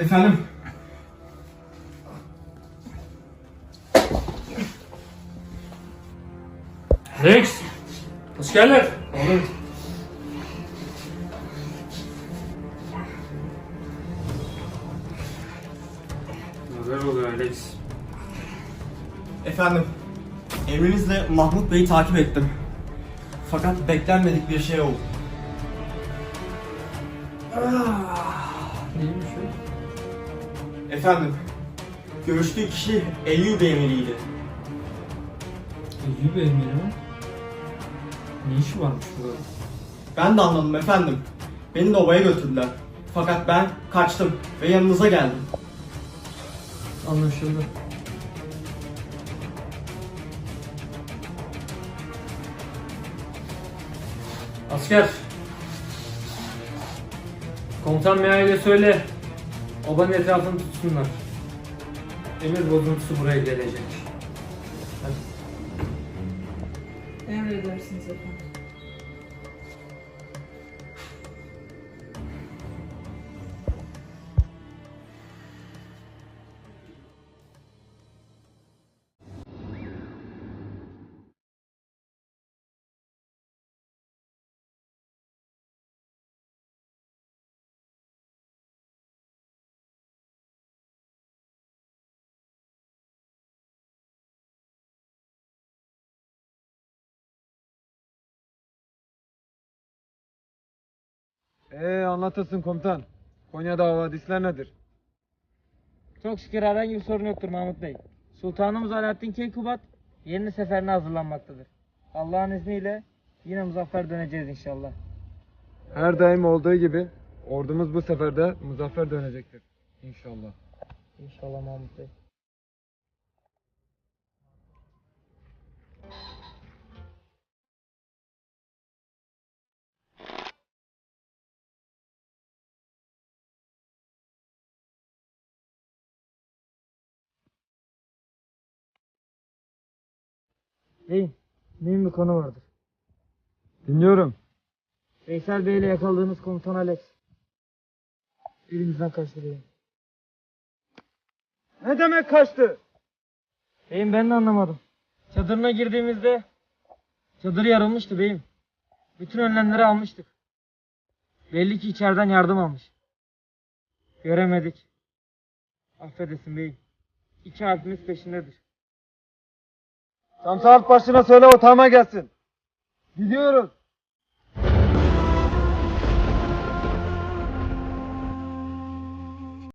Efendim? Alex! Askerler! Olur. Neler oluyor Alex? Efendim, emrinizle Mahmut Bey'i takip ettim. Fakat beklenmedik bir şey oldu. Neymiş o? Efendim, görüştüğü kişi Eyyub emiriydi. Eyyub emiri mi? Ne işi varmış burada? Ben de anladım efendim. Beni de obaya götürdüler. Fakat ben kaçtım ve yanınıza geldim. Anlaşıldı. Asker! Komutan Meay'le söyle. Obanın etrafını tutsunlar. Emir bozuntusu buraya gelecek. Hadi. Emredersiniz efendim. Ee anlatırsın komutan. Konya'da havadisler nedir? Çok şükür herhangi bir sorun yoktur Mahmut Bey. Sultanımız Alaaddin Keykubat yeni seferine hazırlanmaktadır. Allah'ın izniyle yine muzaffer döneceğiz inşallah. Her daim olduğu gibi ordumuz bu sefer de muzaffer dönecektir. İnşallah. İnşallah Mahmut Bey. Beyim, mühim bir konu vardır. Dinliyorum. Veysel Bey ile yakaladığınız komutan Alex. Elimizden kaçtı beyim. Ne demek kaçtı? Beyim ben de anlamadım. Çadırına girdiğimizde çadır yarılmıştı beyim. Bütün önlemleri almıştık. Belli ki içeriden yardım almış. Göremedik. Affedesin beyim. İki harfimiz peşindedir. Samsaat başına söyle otağıma gelsin. Gidiyoruz.